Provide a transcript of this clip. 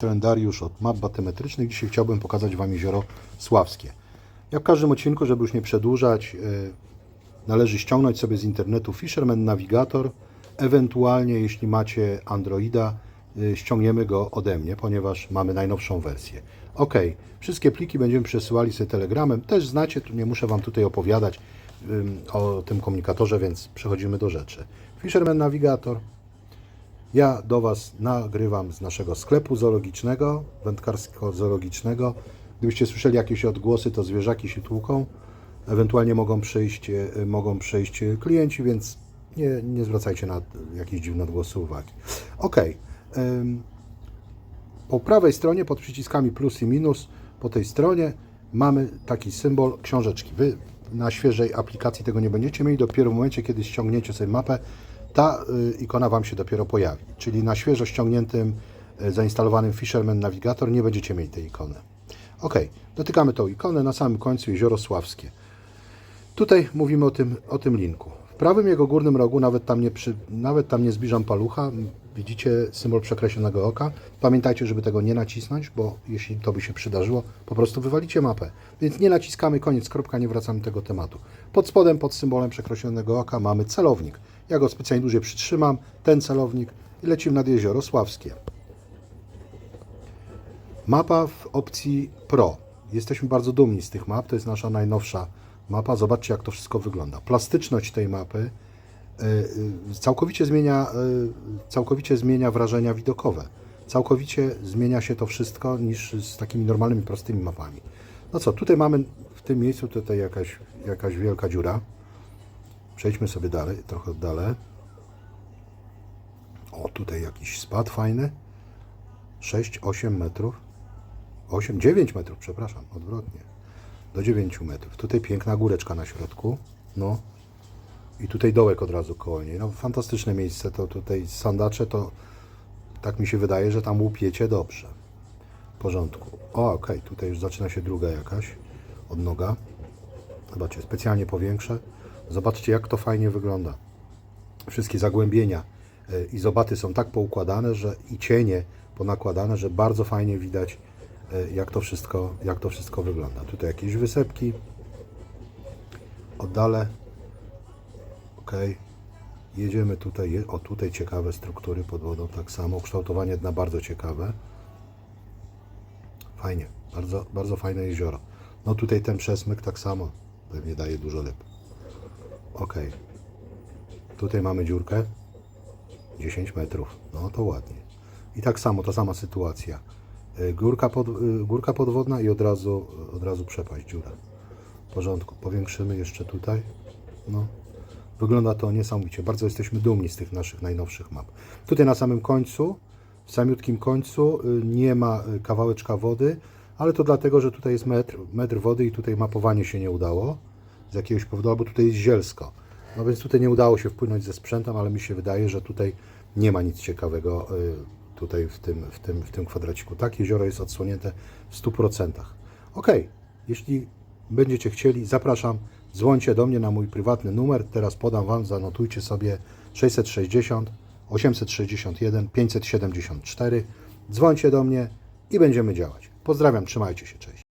kalendariusz od map batymetrycznych. Dzisiaj chciałbym pokazać Wam jezioro Sławskie. Jak w każdym odcinku, żeby już nie przedłużać, yy, należy ściągnąć sobie z internetu Fisherman Navigator. Ewentualnie, jeśli macie Androida, yy, ściągniemy go ode mnie, ponieważ mamy najnowszą wersję. Ok, wszystkie pliki będziemy przesyłali sobie telegramem. Też znacie, tu nie muszę Wam tutaj opowiadać o tym komunikatorze, więc przechodzimy do rzeczy. Fisherman Navigator, ja do Was nagrywam z naszego sklepu zoologicznego, wędkarsko-zoologicznego. Gdybyście słyszeli jakieś odgłosy, to zwierzaki się tłuką. Ewentualnie mogą przyjść, e, mogą przyjść klienci, więc nie, nie zwracajcie na jakieś dziwne odgłosy uwagi. Ok. Po prawej stronie, pod przyciskami plus i minus, po tej stronie mamy taki symbol książeczki. Wy na świeżej aplikacji tego nie będziecie mieli. Dopiero w momencie, kiedy ściągniecie sobie mapę, ta y, ikona Wam się dopiero pojawi. Czyli na świeżo ściągniętym, y, zainstalowanym Fisherman Navigator nie będziecie mieli tej ikony. Ok, dotykamy tą ikonę, na samym końcu Jezioro Sławskie. Tutaj mówimy o tym, o tym linku. W prawym jego górnym rogu, nawet tam, nie przy, nawet tam nie zbliżam palucha, widzicie symbol przekreślonego oka. Pamiętajcie, żeby tego nie nacisnąć, bo jeśli to by się przydarzyło, po prostu wywalicie mapę. Więc nie naciskamy, koniec, kropka, nie wracamy do tego tematu. Pod spodem, pod symbolem przekreślonego oka mamy celownik. Ja go specjalnie dłużej przytrzymam, ten celownik i lecimy nad Jezioro Sławskie. Mapa w opcji Pro. Jesteśmy bardzo dumni z tych map. To jest nasza najnowsza mapa. Zobaczcie, jak to wszystko wygląda. Plastyczność tej mapy całkowicie zmienia, y, całkowicie zmienia wrażenia widokowe. Całkowicie zmienia się to wszystko niż z takimi normalnymi, prostymi mapami. No co, tutaj mamy w tym miejscu tutaj jakaś, jakaś wielka dziura. Przejdźmy sobie dalej, trochę dalej. O, tutaj jakiś spad fajny. 6-8 metrów. 8, 9 metrów, przepraszam, odwrotnie. Do 9 metrów. Tutaj piękna góreczka na środku. No. I tutaj dołek od razu koło niej. No fantastyczne miejsce. To tutaj sandacze to tak mi się wydaje, że tam łupiecie dobrze. W porządku. O, okej, tutaj już zaczyna się druga jakaś odnoga. Zobaczcie, specjalnie powiększę. Zobaczcie, jak to fajnie wygląda. Wszystkie zagłębienia e, i zobaty są tak poukładane, że i cienie ponakładane, że bardzo fajnie widać, e, jak to wszystko, jak to wszystko wygląda. Tutaj jakieś wysepki. Oddalę. Ok. Jedziemy tutaj. O, tutaj ciekawe struktury pod wodą, tak samo. Kształtowanie dna bardzo ciekawe. Fajnie. Bardzo, bardzo fajne jezioro. No tutaj ten przesmyk tak samo. Pewnie daje dużo ryb. Ok. Tutaj mamy dziurkę. 10 metrów. No to ładnie. I tak samo, ta sama sytuacja. Y, Górka, pod, y, górka podwodna i od razu, od razu przepaść, dziura. W porządku. Powiększymy jeszcze tutaj. No. Wygląda to niesamowicie. Bardzo jesteśmy dumni z tych naszych najnowszych map. Tutaj na samym końcu, w samiutkim końcu y, nie ma y, kawałeczka wody, ale to dlatego, że tutaj jest metr, metr wody i tutaj mapowanie się nie udało z jakiegoś powodu, albo tutaj jest zielsko. No więc tutaj nie udało się wpłynąć ze sprzętem, ale mi się wydaje, że tutaj nie ma nic ciekawego y, tutaj w tym, w tym, w tym kwadraciku. Tak, jezioro jest odsłonięte w 100%. Ok, jeśli będziecie chcieli, zapraszam, dzwońcie do mnie na mój prywatny numer. Teraz podam Wam, zanotujcie sobie 660 861 574. Dzwońcie do mnie i będziemy działać. Pozdrawiam, trzymajcie się, cześć.